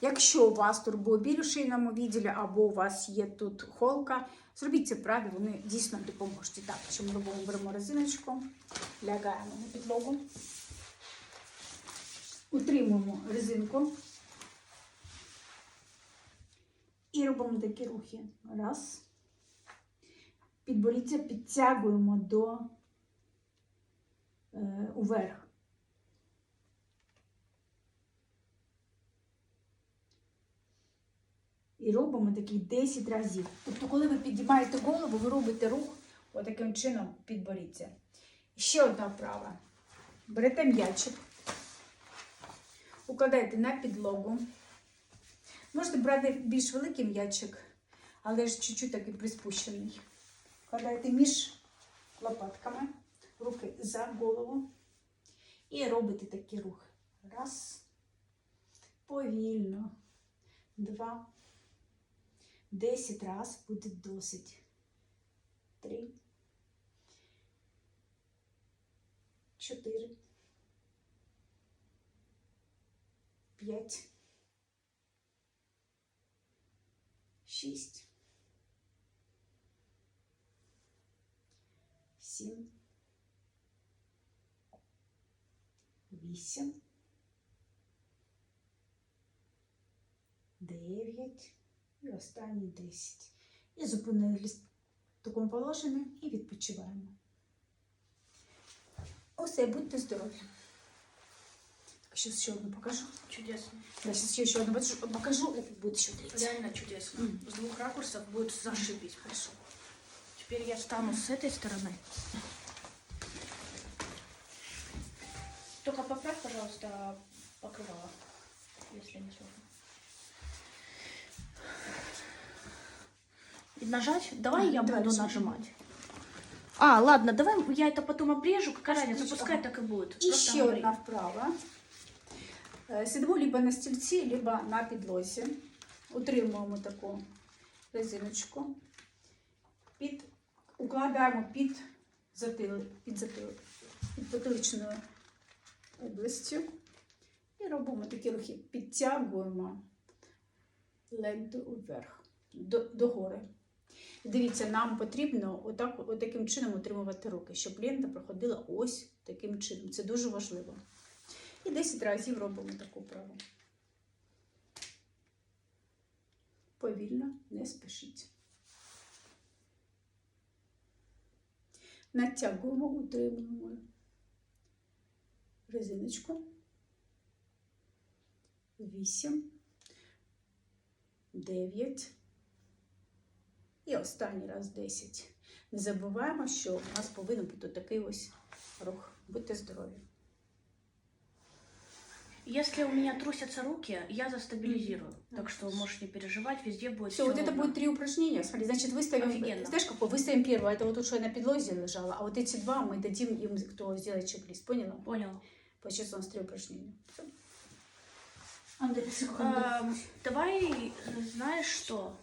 Якщо у вас турбує біль у шийному відділі або у вас є тут холка, зробіть це правильно, вони дійсно допоможуть. Так, що ми робимо, беремо резиночку, лягаємо на підлогу, утримуємо резинку і робимо такі рухи. Раз. Підборіддя підтягуємо до е. І робимо таких 10 разів. Тобто, коли ви підіймаєте голову, ви робите рух отаким чином підборіться. Ще одна вправа. Берете м'ячик, укладаєте на підлогу. Можете брати більш великий м'ячик, але ж чуть-чуть такий приспущений. Вкладаєте між лопатками, руки за голову. І робите такий рух. Раз. Повільно. Два. Десять раз буде досить. Три. Чотири. П'ять. Шість. Сім. Вісім. Дев'ять. І останні 10. І зупинились в такому положенні і відпочиваємо. Усе, будьте здорові. Так, Сейчас ще одну покажу. Чудесно. Я сейчас ще, ще одну покажу, покажу, як буде ще длиться. Реально чудесно. М. С двух ракурсов будет зашибись. Хорошо. Теперь я стану с этой стороны. Только поправь, пожалуйста, покрывало, если не сложно. Нажать? Давай А, я давай, буду всё. нажимать. А, ладно, давай я это потом обрежу. Какая разница? Пускай так и будет. І Просто ще одна вправа. Сидимо либо на стільці, либо на підлозі. Утримуємо таку резиночку. Під, укладаємо під затил, під затил, під потиличною областю. І робимо такі рухи. Підтягуємо ленту вверх, до, догори. Дивіться, нам потрібно отак, отаким чином утримувати руки, щоб лента проходила ось таким чином. Це дуже важливо. І 10 разів робимо таку вправу. Повільно, не спішіть. Натягуємо, утримуємо резиночку. 8, 9. І останній раз 10. Не забуваємо, що у нас повинен бути такий ось рух. Будьте здорові! Если у меня трусятся руки, я застабилизирую. Так что можешь не переживать, везде будет Все, всё вот это ровно. будет три упражнения. Смотри, значит, выставим, Офигенно. знаешь, какой? Выставим первое, это вот то, что я на подлозе лежала, а вот эти два мы дадим им, кто сделает чек-лист, поняла? Понял. Получается у нас три упражнения. Всё. Андрей, секунду. Эм, давай, э, знаешь что?